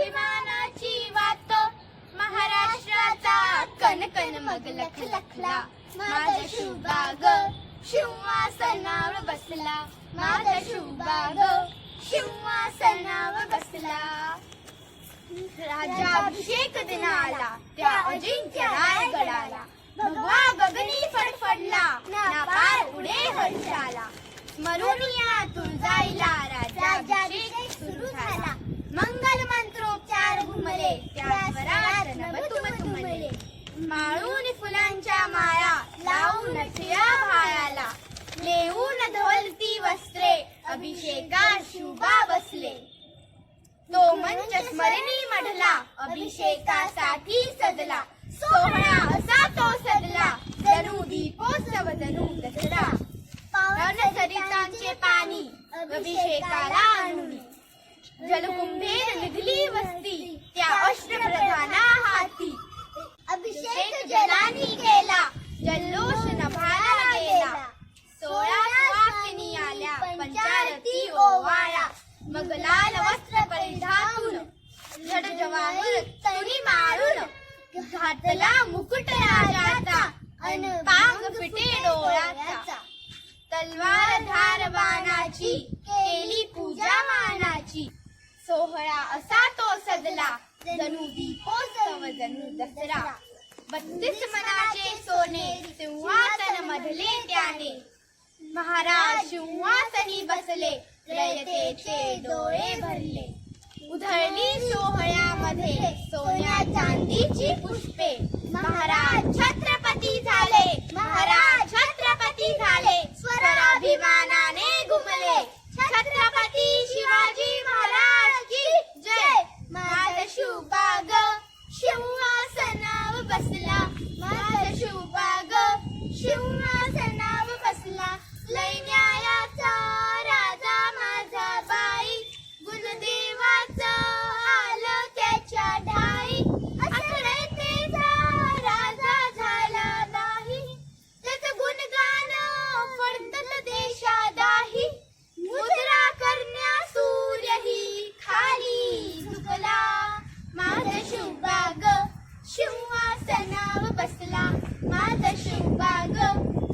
अभिमानाची वात. महाराष्ट्राचा कणकण मग लख माझा शुभा शिवासनावर बसला. माझा शुभा शिवासनावर बसला. राजाभिषेक दिनाला त्या अजिंक्य रायगडाला. भगवा गगनी फडफडला. नापार उडे हर्षाला मरुनिया तुळजाईला राजाभिषेक सुरू झाला. मंगल मंत्रोच्चार घुमले त्या स्वरात तुमले माळून फुलांच्या माळा लावून ठिया भायाला लेऊन धवलती वस्त्रे अभिषेका शुभा बसले. तो मंच स्मरणी मढला अभिषेकासाठी सजला. सोहळा असा तो सजला जणू दीपोत्सव जणू दसरा. पावन सरितांचे पाणी अभिषेकाला आणून. जलकुंभेर निघली वस्ती त्या अष्टप्रधाना हाती. अभिषेक जलानी केला. जल्लोष नभाला गेला. सोळा सुवासिनी आल्या. पंचारती ओवाळा. मग लाल वस्त्र परिधातून. जड जवाहर तुनी माळून घातला मुकुट राजाचा. अन पांग फिटे डोळ्याचा. तलवार धार बाणाची. सोहळा असा तो सजला. जणू दीपोत्सव जणू दसरा. बत्तीस मनाचे सोने सिंहासन मधले त्याने. महाराज सिंहासनी बसले रयतेचे डोळे भरले. उधळली सोहळ्या